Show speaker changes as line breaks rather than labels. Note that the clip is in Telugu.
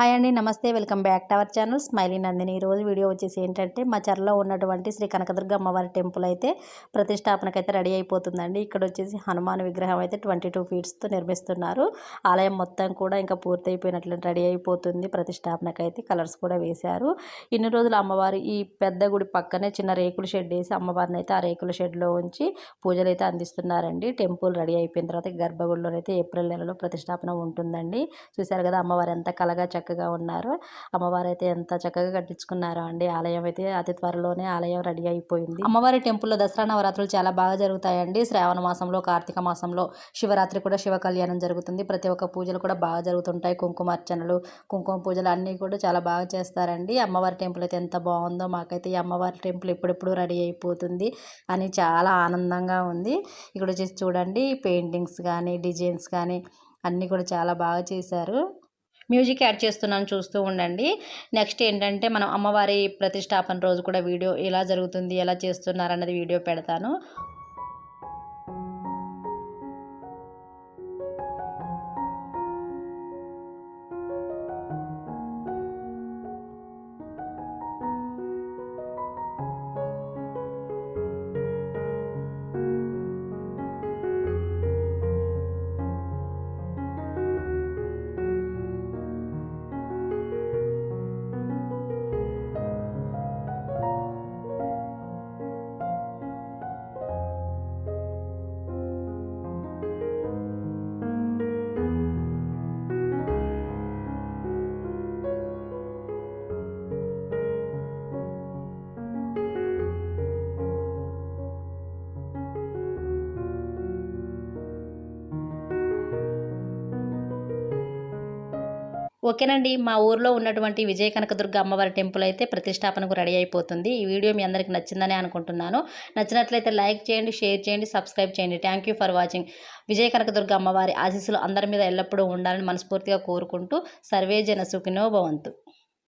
హాయ్ అండి నమస్తే welcome back to our channel Smiley Nandini. ఈరోజు వీడియో వచ్చేసి ఏంటంటే మా చెరలో ఉన్నటువంటి శ్రీ కనకదుర్గ అమ్మవారి టెంపుల్ అయితే ప్రతిష్టాపనకైతే రెడీ అయిపోతుందండి. ఇక్కడ వచ్చేసి హనుమాన్ విగ్రహం అయితే ట్వంటీ టూ ఫీట్స్తో నిర్మిస్తున్నారు. ఆలయం మొత్తం కూడా ఇంకా పూర్తయిపోయినట్లు రెడీ అయిపోతుంది. ప్రతిష్టాపనకైతే కలర్స్ కూడా వేశారు. ఇన్ని రోజులు అమ్మవారు ఈ పెద్ద గుడి పక్కనే చిన్న రేకుల షెడ్ వేసి అమ్మవారిని అయితే ఆ రేకుల షెడ్లో ఉంచి పూజలు అయితే అందిస్తున్నారండి. టెంపుల్ రెడీ అయిపోయిన తర్వాత గర్భగుడిలో అయితే ఏప్రిల్ నెలలో ప్రతిష్టాపన ఉంటుందండి. చూశారు కదా అమ్మవారు ఎంత కలగా చక్క చక్కగా ఉన్నారు. అమ్మవారు అయితే ఎంత చక్కగా కట్టించుకున్నారో అండి. ఆలయం అయితే అతి త్వరలోనే ఆలయం రెడీ అయిపోయింది. అమ్మవారి టెంపుల్లో దసరా నవరాత్రులు చాలా బాగా జరుగుతాయండి. శ్రావణ మాసంలో కార్తీక మాసంలో శివరాత్రి కూడా శివ కళ్యాణం జరుగుతుంది. ప్రతి ఒక్క పూజలు కూడా బాగా జరుగుతుంటాయి. కుంకుమార్చనలు కుంకుమ పూజలు అన్నీ కూడా చాలా బాగా చేస్తారండి. అమ్మవారి టెంపుల్ అయితే ఎంత బాగుందో మాకైతే ఈ అమ్మవారి టెంపుల్ ఎప్పుడెప్పుడు రెడీ అయిపోతుంది అని చాలా ఆనందంగా ఉంది. ఇక్కడ వచ్చేసి చూడండి పెయింటింగ్స్ కానీ డిజైన్స్ కానీ అన్నీ కూడా చాలా బాగా చేశారు. మ్యూజిక్ యాడ్ చేస్తున్నాను చూస్తూ ఉండండి. నెక్స్ట్ ఏంటంటే మనం అమ్మవారి ప్రతిష్టాపన రోజు కూడా వీడియో ఎలా జరుగుతుంది ఎలా చేస్తున్నారు అన్నది వీడియో పెడతాను. ఓకేనండి. మా ఊర్లో ఉన్నటువంటి విజయ కనకదుర్గ అమ్మవారి టెంపుల్ అయితే ప్రతిష్టాపనకు రెడీ అయిపోతుంది. ఈ వీడియో మీ అందరికి నచ్చిందని అనుకుంటున్నాను. నచ్చినట్లయితే లైక్ చేయండి షేర్ చేయండి సబ్స్క్రైబ్ చేయండి. Thank you for watching Vijaya Kanakadurga అమ్మవారి ఆశీస్సులు అందరి మీద ఎల్లప్పుడూ ఉండాలని మనస్ఫూర్తిగా కోరుకుంటూ సర్వే జన సుఖినో భవంతు.